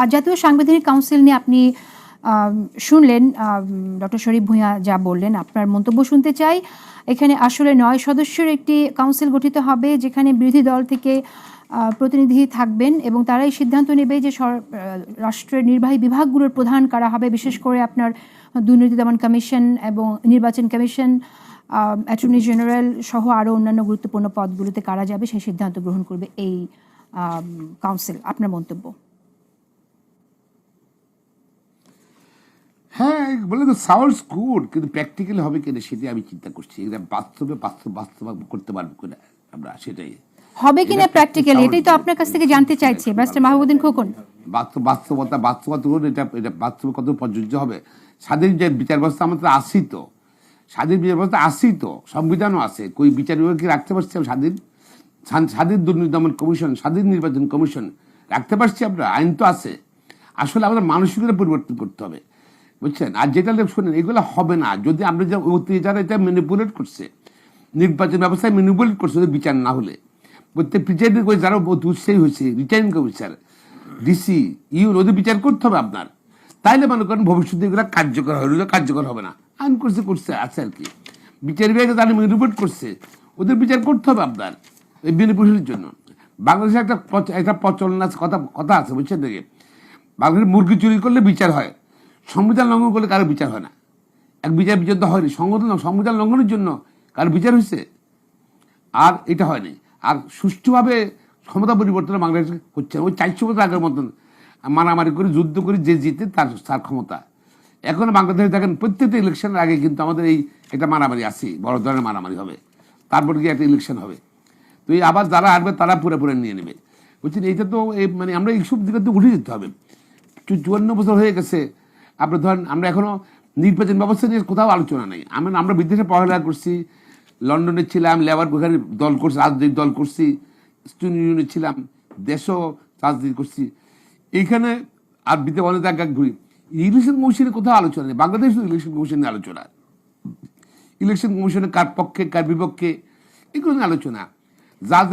আর জাতীয় সাংবিধানিক কাউন্সিল নিয়ে আপনি শুনলেন ডক্টর শরীফ ভূঁইয়া যা বললেন, আপনার মন্তব্য শুনতে চাই। এখানে আসলে নয় সদস্যের একটি কাউন্সিল গঠিত হবে, যেখানে বিরোধী দল থেকে প্রতিনিধি থাকবেন এবং তারাই সিদ্ধান্ত নেবে যে রাষ্ট্রের নির্বাহী বিভাগগুলোর প্রধান কারা হবে। বিশেষ করে আপনার দুর্নীতি দমন কমিশন এবং নির্বাচন কমিশন অ্যাটর্নি জেনারেল সহ আরও অন্যান্য গুরুত্বপূর্ণ পদগুলোতে কারা যাবে সেই সিদ্ধান্ত গ্রহণ করবে এই কাউন্সিল। আপনার মন্তব্য হ্যাঁ বলে তো সাউন্ডস গুড কিন্তু প্র্যাকটিক্যাল হবে কিনা সেটাই আমি চিন্তা করছি। এটা বাস্তবে বাস্তব বাস্তব করতে পারব কিনা আমরা সেটাই। হবে কিনা প্র্যাকটিক্যালি এটাই তো আপনার কাছ থেকে জানতে চাইছি। ব্যারিস্টার মাহবুদ্দিন খোকন। বাস্তব বাস্তবতা বাস্তবতা এটা এটা বাস্তবে কত প্রযোজ্য হবে? স্বাধীন যে বিচার ব্যবস্থা আমাদের আসি তো। স্বাধীন বিচার ব্যবস্থা আসি তো। সংবিধানও আছে। কই বিচার বিভাগ কি রাখতে পারছি স্বাধীন? স্বাধীন দুর্নীতি দমন কমিশন স্বাধীন নির্বাচন কমিশন রাখতে পারছি আমরা। আইন তো আছে। আসলে আমাদের মানসিকতা পরিবর্তন করতে হবে। বুঝছেন? আর যেটা শোনেন, এগুলো হবে না। যদি আমরা যে যারা এটা ম্যানিপুলেট করছে, নির্বাচন ব্যবস্থায় ম্যানিপুলেট করছে বিচার না হলে। প্রত্যেক প্রিজাইডিং করে যারা উৎসাহী হয়েছে রিটার্নিং কমিশনার ডিসি ইউ ওদের বিচার করতে হবে আপনার। তাইলে মনে করেন ভবিষ্যতে এগুলো কার্যকর হবে কার্যকর হবে না। আইন করছে করছে, আছে আর কি। বিচার বিভাগে তারা ম্যানিপুলেট করছে, ওদের বিচার করতে হবে আপনার, এই বেনিপুলের জন্য। বাংলাদেশে একটা একটা প্রচলন আছে, কথা কথা আছে, বুঝছেন নাকি? বাংলাদেশে মুরগি চুরি করলে বিচার হয়। সংবিধান লঙ্ঘন করলে কারও বিচার হয় না। এক বিচার বিচার তো হয়নি। সংবিধান সংবিধান লঙ্ঘনের জন্য কারও বিচার হয়েছে। আর এটা হয়নি। আর সুষ্ঠুভাবে ক্ষমতা পরিবর্তন বাংলাদেশ হচ্ছে। ওই চারশো বছর আগের মতন মারামারি করে, যুদ্ধ করে যে জিতে তার তার ক্ষমতা। এখন বাংলাদেশে দেখেন, প্রত্যেকটা ইলেকশনের আগে কিন্তু আমাদের এই একটা মারামারি আছে। বড় ধরনের মারামারি হবে। তারপর গিয়ে একটা ইলেকশন হবে। তো এই আবার যারা আসবে, তারা পুরো পুরো নিয়ে নেবে। বলছেন এইটা তো মানে আমরা এইসব দিকে তো উঠে যেতে হবে। চুয়ান্ন বছর হয়ে গেছে। আপনি ধরেন, আমরা এখনও নির্বাচন ব্যবস্থা নিয়ে কোথাও আলোচনা নেই। আমি, আমরা বিদেশে পড়ালেখা করছি, লন্ডনে ছিলাম, লেবার ওখানে দল করছি, রাজনৈতিক দল করছি, স্টুডেন্ট ইউনিয়নে ছিলাম, দেশও রাজনীতি করছি। এইখানে আর বিতে অনেক জায়গায় ঘুরি। ইলেকশন কমিশনে কোথাও আলোচনা নেই, বাংলাদেশ ইলেকশন কমিশন আলোচনা। ইলেকশন কমিশনে কার পক্ষে, কার বিপক্ষে, এগুলো নিয়ে আলোচনা।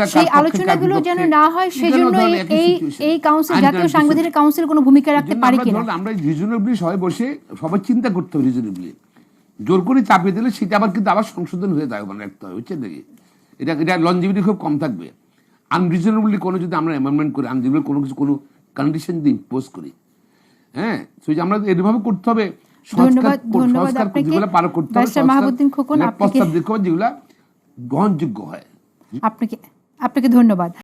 সেই আলোচনাগুলো যেন না হয় সেজন্য এই- এই কাউন্সিল জাতীয় সাংবিধানিক কাউন্সিল কোনো ভূমিকা রাখতে পারে কিনা? আমরা রিজনেবলি সবাই বসে চিন্তা করতে হবে রিজনেবলি জোর করে চাপিয়ে দিলে সেটা আবার কিন্তু আবার সংশোধন হয়ে মানে রাখতে হবে বুঝছেন নাকি? এটা এটা লঞ্জিবিলিটি খুব কম থাকবে। আনরিজনেবলি কোনো যদি আমরা অ্যামেন্ডমেন্ট করি আনরিজনেবল কোনো কিছু কোনো কন্ডিশন যদি ইম্পোজ করি হ্যাঁ? সেই আমরা করতে হবে ধন্যবাদ, ধন্যবাদ আপনাকে। যেগুলো পার করতে হবে খোকন, আপনাকে- প্রস্তাব হবে যেগুলা গ্রহণযোগ্য হয়। আপনাকে আপনাকে ধন্যবাদ।